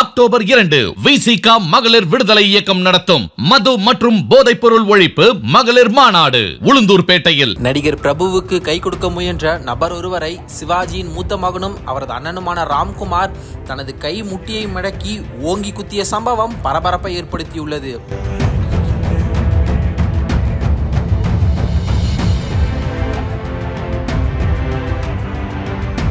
October இரண்டு விசிகா மகளிர் விடுதலை இயக்கம் நடத்தும். மது மற்றும் போதைப் பொருள் ஒழிப்பு மகளிர் மாநாடு உளுந்தூர்பேட்டையில் நடிகர் பிரபுவுக்கு கை கொடுக்க முயன்ற நபர் ஒருவரை சிவாஜியின் மூத்த மகனும் அவரது அண்ணனுமான ராம்குமார் தனது கை முட்டியை மடக்கி ஓங்கி குத்திய சம்பவம் பரபரப்பை ஏற்படுத்தியுள்ளது.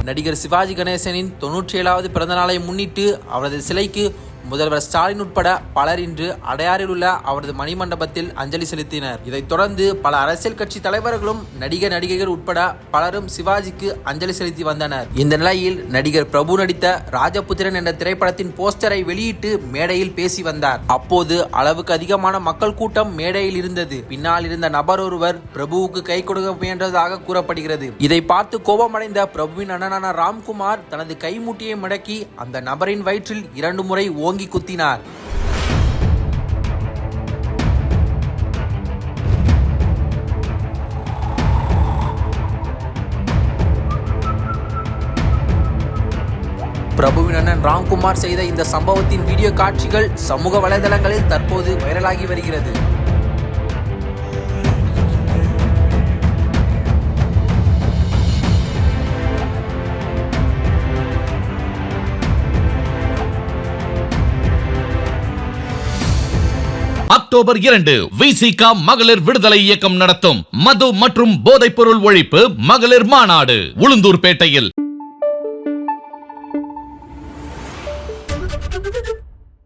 நடிகர் சிவாஜி கணேசனின் தொன்னூற்றி ஏழாவது பிறந்தநாளை முன்னிட்டு அவரது சிலைக்கு முதல்வர் ஸ்டாலின் உட்பட பலர் இன்று அடையாறில் உள்ள அவரது மணிமண்டபத்தில் அஞ்சலி செலுத்தினர். இதைத் தொடர்ந்து பல அரசியல் கட்சி தலைவர்களும் நடிகர் நடிகைகள் உட்பட பலரும் சிவாஜிக்கு அஞ்சலி செலுத்தி வந்தனர். இந்த நிலையில் நடிகர் பிரபு நடித்த ராஜபுத்திரன் என்ற திரைப்படத்தின் போஸ்டரை வெளியிட்டு மேடையில் பேசி வந்தார். அப்போது அளவுக்கு அதிகமான மக்கள் கூட்டம் மேடையில் இருந்தது. பின்னால் இருந்த நபர் ஒருவர் பிரபுவுக்கு கை கொடுக்க முயன்றதாக கூறப்படுகிறது. இதை பார்த்து கோபமடைந்த பிரபுவின் அண்ணனான ராம்குமார் தனது கைமுட்டியை முடக்கி அந்த நபரின் வயிற்றில் இரண்டு முறை ஓங்கி குத்தினார். பிரபுவின் அண்ணன் ராம்குமார் செய்த இந்த சம்பவத்தின் வீடியோ காட்சிகள் சமூக வலைதளங்களில் தற்போது வைரலாகி வருகிறது. அக்டோபர் இரண்டு விசிகா மகளிர் விடுதலை இயக்கம் நடத்தும். மது மற்றும் போதைப் பொருள் ஒழிப்பு மகளிர் மாநாடு உளுந்தூர்பேட்டையில்.